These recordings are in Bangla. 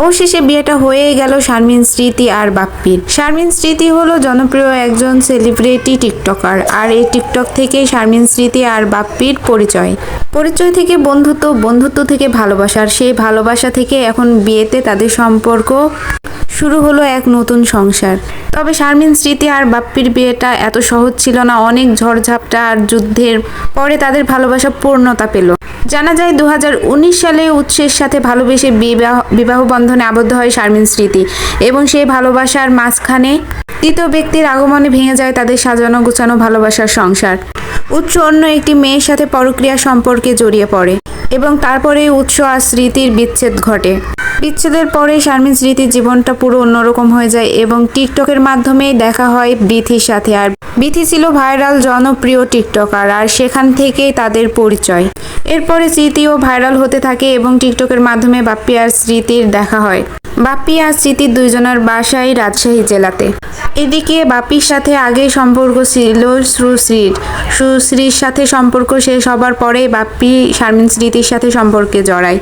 অবশেষে বিয়েটা হয়েই গেল শারমিন, স্মৃতি আর বাপ্পির শারমিন, স্মৃতি হলো জনপ্রিয় একজন সেলিব্রিটি টিকটকার আর এই টিকটক থেকেই শারমিন, স্মৃতি আর বাপ্পির পরিচয়। পরিচয় থেকে বন্ধুত্ব বন্ধুত্ব থেকে ভালোবাসার, সেই ভালোবাসা থেকে এখন বিয়েতে তাদের সম্পর্ক শুরু হলো এক নতুন সংসার। তবে শারমিন, স্মৃতি আর বাপ্পির বিয়েটা এত সহজ ছিল না, অনেক ঝড়ঝাপটা আর যুদ্ধের পরে তাদের ভালোবাসা পূর্ণতা পেল। জানা যায় দু হাজার উনিশ সালে উৎসের সাথে ভালোবেসে বিবাহ বিবাহ বন্ধনে আবদ্ধ হয় শারমিন স্মৃতি এবং সেই ভালোবাসার মাঝখানে তৃতীয় ব্যক্তির আগমনে ভেঙে যায় তাদের সাজানো গোছানো ভালোবাসার সংসার। উৎস অন্য একটি মেয়ের সাথে পরক্রিয়া সম্পর্কে জড়িয়ে পড়ে। এবং তারপরে উৎস আর স্মৃতির বিচ্ছেদ ঘটে। বিচ্ছেদের পরে শারমিন স্মৃতির জীবনটা পুরো অন্যরকম হয়ে যায় এবং টিকটকের মাধ্যমেই দেখা হয় বিথির সাথে। আর বিথি ছিল ভাইরাল জনপ্রিয় টিকটকার আর সেখান থেকেই তাদের পরিচয়। এরপরে স্মৃতিও ভাইরাল হতে থাকে এবং টিকটকের মাধ্যমে বাপ্পি আর স্মৃতির দেখা হয়। বাপ্পি আর স্মৃতির দুইজনের বাসায় রাজশাহী জেলাতে। এদিকে বাপির সাথে আগে সম্পর্ক ছিল সুশ্রীর। সুশ্রীর সাথে সম্পর্ক শেষ হবার পরে বাপ্পি শারমিন স্মৃতির সাথে সম্পর্কে জড়ায়।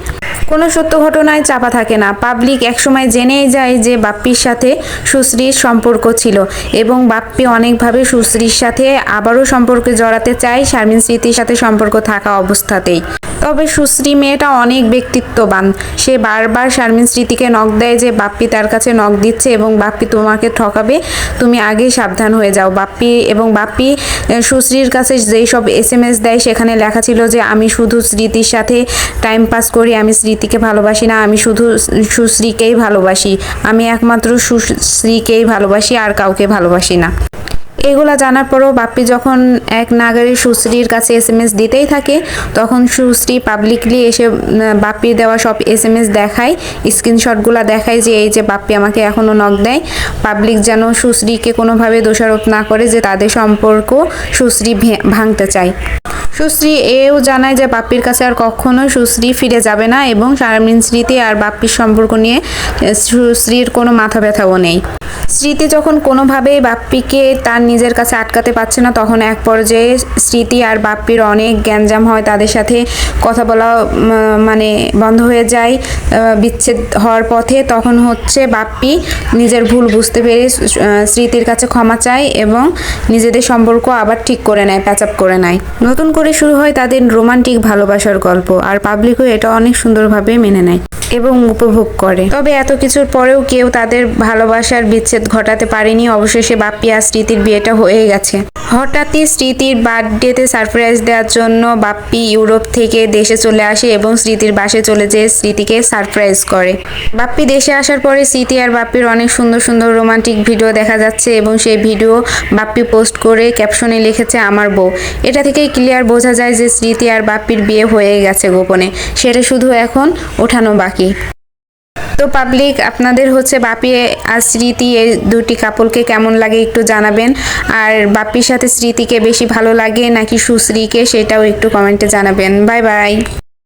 কোনো সত্য ঘটনায় চাপা থাকে না। পাবলিক একসময় জেনেই যায় যে বাপ্পির সাথে সুশ্রীর সম্পর্ক ছিল এবং বাপ্পি অনেকভাবে সুশ্রীর সাথে আবারও সম্পর্কে জড়াতে চায় শারমিন স্মৃতির সাথে সম্পর্ক থাকা অবস্থাতেই। তবে সুশ্রী মেয়েটা অনেক ব্যক্তিত্ববান। সে বারবার শারমিন স্মৃতিকে নখ দেয় যে, বাপ্পি তার কাছে নখ দিচ্ছে এবং বাপ্পি তোমাকে ঠকাবে, তুমি আগেই সাবধান হয়ে যাও। বাপ্পি এবং বাপ্পি সুশ্রীর কাছে যেই সব এস এম এস দেয়, সেখানে লেখা ছিল যে, আমি শুধু স্মৃতির সাথে টাইম পাস করি, আমি স্মৃতিকে ভালোবাসি না, আমি শুধু সুশ্রীকেই ভালোবাসি। আমি একমাত্র সুশ্রীকেই ভালোবাসি, আর কাউকে ভালোবাসি না। এগুলা জানার পরও বাপ্পি যখন এক নাগারে সুশ্রীর কাছে এস এম এস দিতেই থাকে, তখন সুশ্রী পাবলিকলি এসে বাপ্পির দেওয়া সব এস এম এস দেখায়, স্ক্রিনশটগুলো দেখায় যে এই যে বাপ্পি আমাকে এখনও নক দেয়। পাবলিক যেন সুশ্রীকে কোনোভাবে দোষারোপ না করে যে তাদের সম্পর্ক সুশ্রী ভাঙতে চায়। সুশ্রী এও জানায় যে বাপ্পির কাছে আর কখনো সুশ্রী ফিরে যাবে না এবং শারমিন স্মৃতি আর বাপ্পির সম্পর্ক নিয়ে সুশ্রীর কোনো মাথা ব্যথাও নেই। স্মৃতি যখন কোনোভাবেই বাপ্পিকে তার নিজের কাছে আটকাতে পারছে না, তখন এক পর্যায়ে স্মৃতি আর বাপ্পির অনেক গ্যাঞ্জাম হয়, তাদের সাথে কথা বলা মানে বন্ধ হয়ে যায় বিচ্ছেদ হওয়ার পথে। তখন হচ্ছে বাপ্পি নিজের ভুল বুঝতে পেরে স্মৃতির কাছে ক্ষমা চায় এবং নিজেদের সম্পর্ক আবার ঠিক করে নেয়, প্যাচ আপ করে নেয়। নতুন করে শুরু হয় তাদের রোমান্টিক ভালোবাসার গল্প, আর পাবলিকও এটা অনেক সুন্দরভাবে মেনে নেয় এবং উপভোগ করে। তবে এত কিছুর পরেও কেউ তাদের ভালোবাসার বিচ্ছেদ ঘটাতে পারেনি। অবশেষে বাপ্পি আর স্মৃতির বিয়েটা হয়ে গেছে। হঠাৎই স্মৃতির বার্থডেতে সারপ্রাইজ দেওয়ার জন্য বাপ্পি ইউরোপ থেকে দেশে চলে আসে এবং স্মৃতির বাসে চলে যেয়ে স্মৃতিকে সারপ্রাইজ করে। বাপ্পি দেশে আসার পরে স্মৃতি আর বাপ্পির অনেক সুন্দর সুন্দর রোমান্টিক ভিডিও দেখা যাচ্ছে এবং সেই ভিডিও বাপ্পি পোস্ট করে ক্যাপশনে লিখেছে, আমার বউ। এটা থেকেই ক্লিয়ার বোঝা যায় যে স্মৃতি আর বাপ্পির বিয়ে হয়ে গেছে গোপনে। সেটা শুধু এখন ওঠানো বাকি। তো পাবলিক আপনাদের হচ্ছে বাপি আর স্মৃতি এই দুটি কাপলকে কেমন লাগে একটু জানাবেন? আর বাপির সাথে স্মৃতিকে বেশি ভালো লাগে নাকি সুশ্রীকে সেটাও একটু কমেন্টে জানাবেন। Bye bye